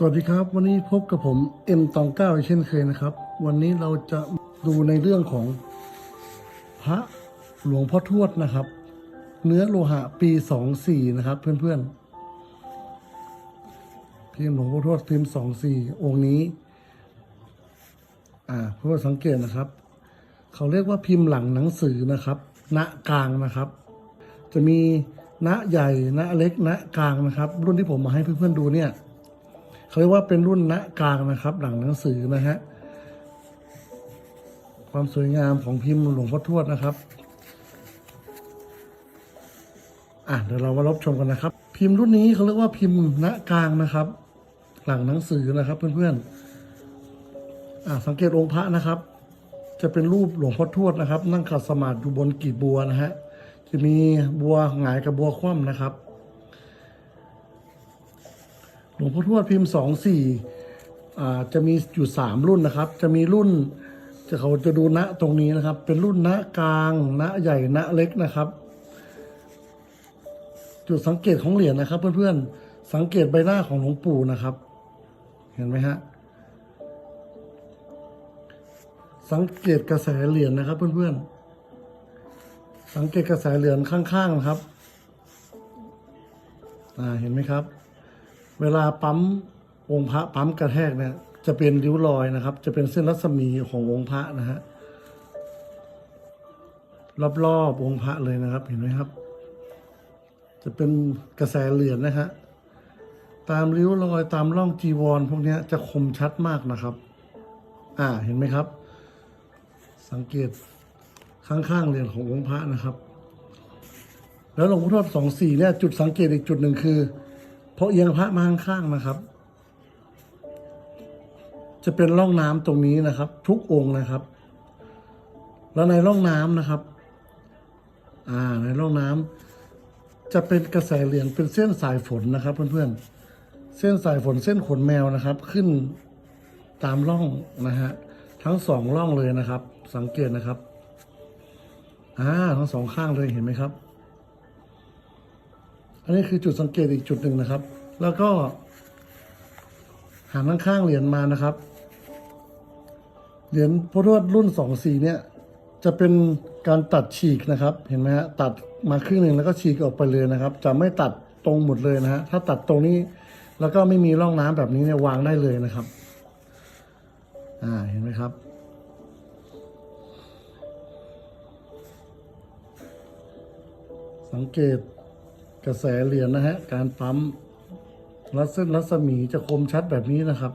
สวัสดีครับ วันนี้พบกับผมเอ็มตองเก้าเช่นเคยนะครับ วันนี้เราจะดูในเรื่องของพระหลวงพ่อทวดนะครับ เนื้อโลหะปีสองสี่นะครับ เพื่อนๆพิมพ์หลวงพ่อทวดพิมพ์สองสี่องค์นี้ อ่าเพื่อสังเกตนะครับ เขาเรียกว่าพิมพ์หลังหนังสือนะครับณกลางนะครับ จะมีณใหญ่ณเล็กณกลางนะครับ รุ่นที่ผมมาให้เพื่อนๆดูเนี่ย เขาเรียกว่าเป็นรุ่นณกลางนะครับ หลังหนังสือนะฮะความสวยงามของพิมพ์หลวงพ่อทวดนะครับ อะเดี๋ยวเรามารับชมกันนะครับ พิมพ์รุ่นนี้เขาเรียกว่าพิมพ์ณกลางนะครับ หลังหนังสือนะครับ เพื่อนๆอะสังเกตองค์พระนะครับ จะเป็นรูปหลวงพ่อทวดนะครับ นั่งขัดสมาธิอยู่บนกีบบัวนะฮะจะมีบัวหงายกับบัวคว่ำนะครับ หลวงพ่อทวดพิมพ์สองสี่จะมีอยู่สามรุ่นนะครับ จะมีรุ่นจะเขาจะดูณตรงนี้นะครับ เป็นรุ่นณกลางณใหญ่ณเล็กนะครับ จุดสังเกตของเหรียญนะครับ เพื่อนๆสังเกตใบหน้าของหลวงปู่นะครับ เห็นไหมฮะสังเกตกระแสเหรียญนะครับ เพื่อนๆสังเกตกระแสเหรียญข้างๆนะครับ อ่าเห็นไหมครับ เวลาปั๊มองค์พระปั๊มกระแทกเนี่ยจะเป็นริ้วรอยนะครับ จะเป็นเส้นรัศมีขององค์พระนะฮะรอบๆองค์พระเลยนะครับ เห็นไหมครับ จะเป็นกระแสเหรียญนะฮะตามริ้วรอยตามร่องจีวร พวกนี้จะคมชัดมากนะครับ อ่าเห็นไหมครับ สังเกตข้างๆเหรียญขององค์พระนะครับ แล้วหลวงพ่อทวดสองสี่เนี่ยจุดสังเกตอีกจุดหนึ่งคือ เพราะเอียงพระมาข้างๆนะครับ จะเป็นร่องน้ำตรงนี้นะครับ ทุกองค์นะครับ แล้วในร่องน้ำนะครับ อ่าในร่องน้ำจะเป็นกระแสเหรียญเป็นเส้นสายฝนนะครับ เพื่อนๆเส้นสายฝนเส้นขนแมวนะครับ ขึ้นตามร่องนะฮะทั้งสองร่องเลยนะครับ สังเกตนะครับอ่าทั้งสองข้างเลยเห็นไหมครับ อันนี้คือจุดสังเกตอีกจุดหนึ่งนะครับ แล้วก็หันข้างๆเหรียญมานะครับ เหรียญพระทวดรุ่นสองสีเนี่ยจะเป็นการตัดฉีกนะครับ เห็นไหมฮะตัดมาครึ่งหนึ่งแล้วก็ฉีกออกไปเลยนะครับ จะไม่ตัดตรงหมดเลยนะฮะถ้าตัดตรงนี้แล้วก็ไม่มีร่องน้ำแบบนี้เนี่ยวางได้เลยนะครับ อ่าเห็นไหมครับ สังเกต ระแสเหรียญนะฮะ การปั๊มรัดเส้นรัศมีจะคมชัดแบบนี้นะครับ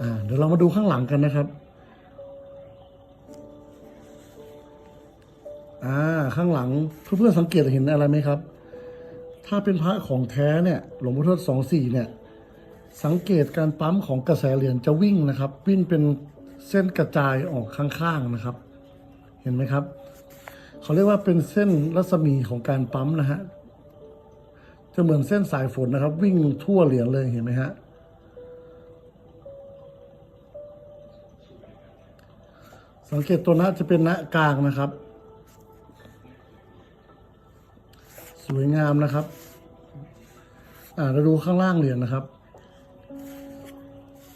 อ่า เดี๋ยวเรามาดูข้างหลังกันนะครับ อ่า ข้างหลังเพื่อนๆสังเกตเห็นอะไรไหมครับ ถ้าเป็นพระของแท้เนี่ย หลวงพ่อทวดสองสี่เนี่ย สังเกตการปั๊มของกระแสเหรียญจะวิ่งนะครับ วิ่งเป็นเส้นกระจายออกข้างๆนะครับ เห็นไหมครับ เขาเรียกว่าเป็นเส้นรัศมีของการปั๊มนะฮะจะเหมือนเส้นสายฝนนะครับ วิ่งทั่วเหรียญเลยเห็นไหมฮะสังเกตตัวหน้าจะเป็นหน้ากลางนะครับ สวยงามนะครับ อ่าเราดูข้างล่างเหรียญนะครับ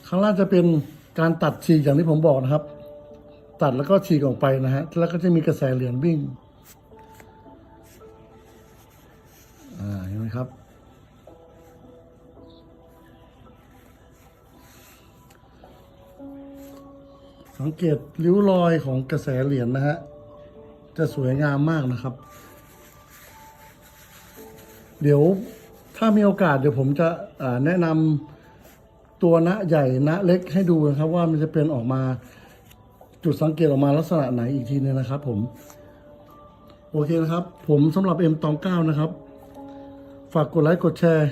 ข้างล่างจะเป็นการตัดฉีกอย่างที่ผมบอกนะครับ ตัดแล้วก็ฉีกออกไปนะฮะ แล้วก็จะมีกระแสเหรียญวิ่ง อ่า เห็นไหมครับ สังเกตริ้วรอยของกระแสเหรียญนะฮะ จะสวยงามมากนะครับ เดี๋ยวถ้ามีโอกาสเดี๋ยวผมจะแนะนำตัวณใหญ่ณเล็กให้ดูนะครับ ว่ามันจะเป็นออกมา จุดสังเกตออกมาลักษณะไหนอีกทีนึงนะครับ ผม โอเคนะครับ ผมสำหรับเอ็มตองเก้านะครับ ฝากกดไลค์กดแชร์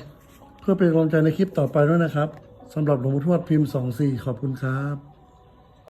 เพื่อเป็นกำลังใจในคลิปต่อไปด้วยนะครับสำหรับหลวงพ่อทวดพิมพ์สองสี่ขอบคุณครับ